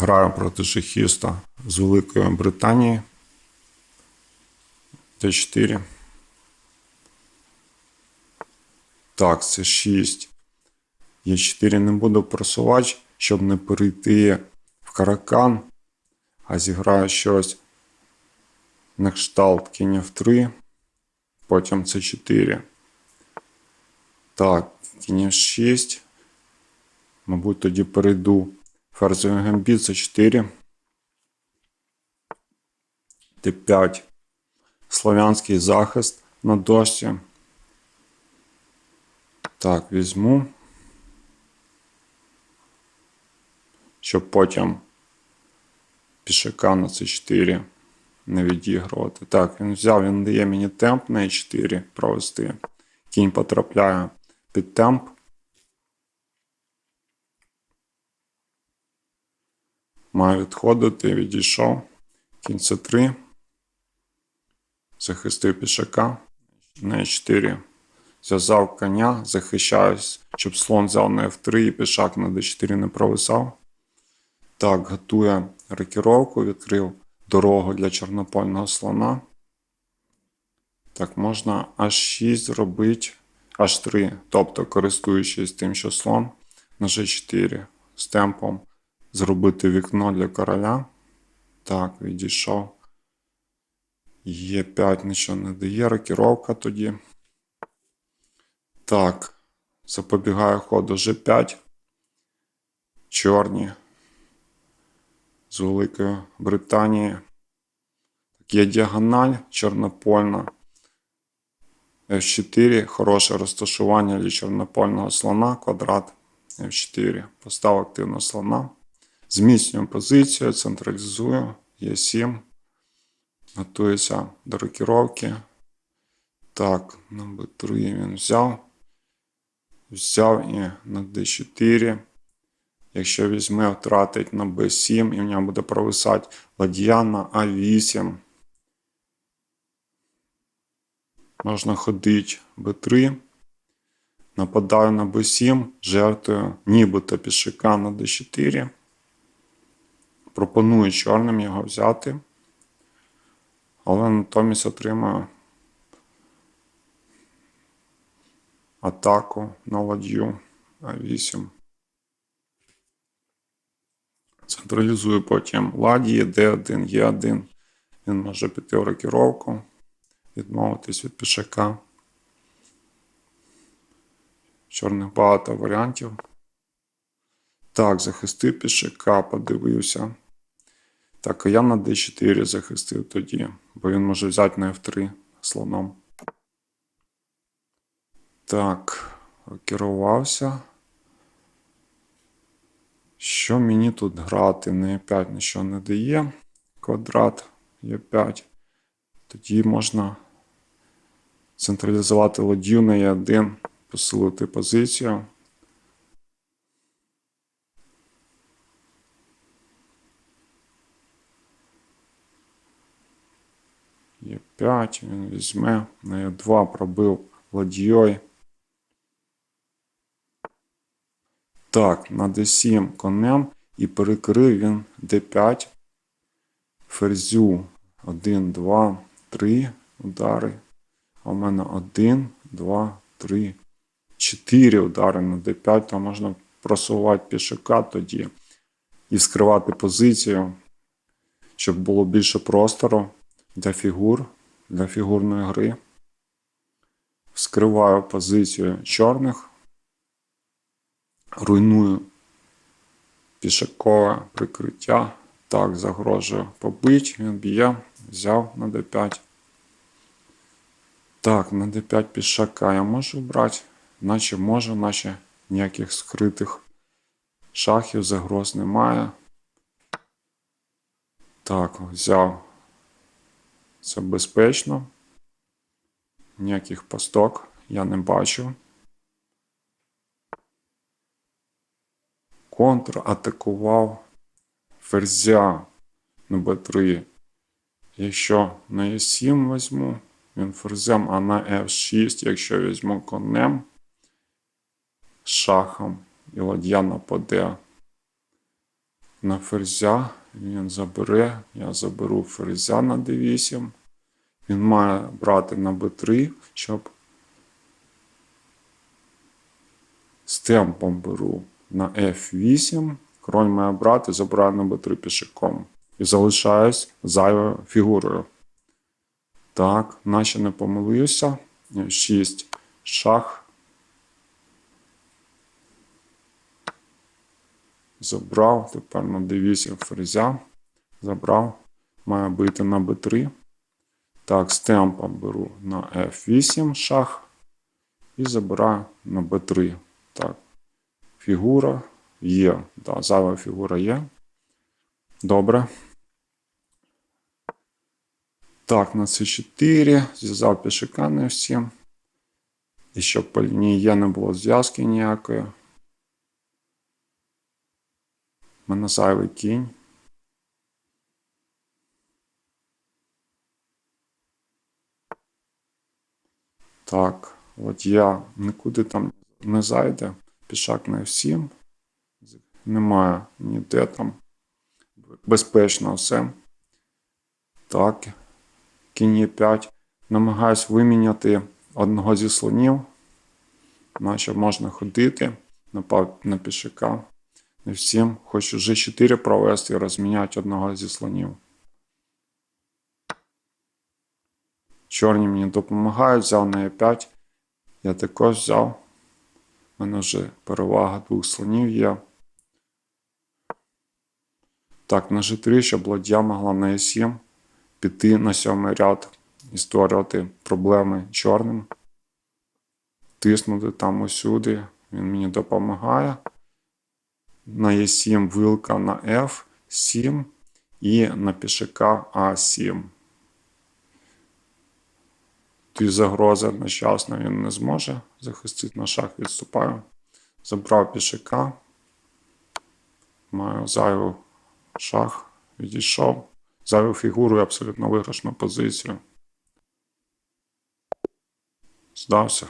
Граю проти шахіста з Великої Британії. Т4. Так, це 6. Е4 не буду просувати, щоб не перейти в каракан, а зіграю щось на кшталт кінь F3. Потім С4. Так, кінь F6. Мабуть, тоді перейду ферзовий гамбіт С4. Т5. Слов'янський захист на дошці. Так, візьму. Щоб потім пішака на С4 не відігрувати. Так, він взяв, він дає мені темп на Е4 провести. Кінь потрапляє під темп. Маю відходити, відійшов. Кінь С3. Захистив пішака. На Е4. Зв'язав коня, захищаюсь, щоб слон взяв на F3 і пішак на D4 не провисав. Так, готує рокіровку, відкрив дорогу для чорнопольного слона. Так, можна H6 зробити H3, тобто користуючись тим, що слон на G4 з темпом зробити вікно для короля. Так, відійшов. Е5 нічого не дає, рокіровка тоді. Так, запобігаю ходу G5. Чорні. З Великої Британії. Так, є діагональ чорнопольна. F4. Хороше розташування для чорнопольного слона. Квадрат F4. Постав активно слона. Зміцнюю позицію, централізую. Е7. Готується до рокіровки. Так, на b3 він взяв. Взяв і на d4. Якщо візьме, втратить на b7 і в нього буде провисати ладья на a8. Можна ходити b3. Нападаю на b7, жертвую нібито пішака на d4. Пропоную чорним його взяти. Але натомість отримаю атаку на ладью А8. Централізую потім ладії Д1, Е1. Він може піти в рокіровку, відмовитись від пішака. Чорних багато варіантів. Так, захистив пішака, подивився. Так, я на D4 захистив тоді, бо він може взяти на F3 слоном. Так, керувався. Що мені тут грати? На E5 нічого не дає. Квадрат Е5. Тоді можна централізувати ладью на Е1, посилити позицію. Е5, він візьме, на Е2 пробив ладьєю. Так, на d7 конем і перекрив він d5. Ферзю 1, 2, 3 удари. А в мене 1, 2, 3, 4 удари на d5, то можна просувати пішака тоді і скривати позицію, щоб було більше простору для фігур, для фігурної гри. Скриваю позицію чорних. Руйную пішакове прикриття. Так, загрожує побить, він б'є, взяв на d5. Так, на d5 пішака я можу брати, наче можу, наче ніяких скритих шахів, загроз немає. Так, взяв. Це безпечно. Ніяких пасток я не бачу. контратакував ферзя на b3. Якщо на e7 візьму, він ферзем, а на f6, якщо візьму конем, шахом і ладья нападе. на ферзя. Він забере. Я заберу ферзя на d8. Він має брати на b3, щоб з темпом беру на f8. Король має брати, забираю на b3 пішаком. І залишаюсь зайвою фігурою. Так, наче не помилився. 6 шах. Забрав. Тепер на d8 ферзя. Забрав. Має бити на b3. Так, з темпом беру на f8 шах. І забираю на b3. Так. Фігура є. Да, зайва фігура є. Добре. Так, на c4. Зв'язав пішака не всім. І щоб по лінії Є не було зв'язки ніякої. У мене зайвий кінь. Так, от я нікуди там не зайде. Пішак не всім. Немає ніде там. Безпечно все. Так. Кінь Е5. Намагаюсь виміняти одного зі слонів. Наче можна ходити. На пішака. Не всім. Хочу G4 провести і розміняти одного зі слонів. Чорні мені допомагають, взяв на Е5. Я також взяв. У мене вже перевага двох слонів є. Так, на G3, щоб ладья могла на E7 піти на сьомий ряд і створювати проблеми чорним. Тиснути там усюди. Він мені допомагає. На Е7 вилка на F7 і на пішака А7. Ті загрози одночасно він не зможе захистити на шах, відступаю. Забрав пішака. Маю зайву шах, відійшов. Зайву фігуру і абсолютно виграшну позицію. Здався.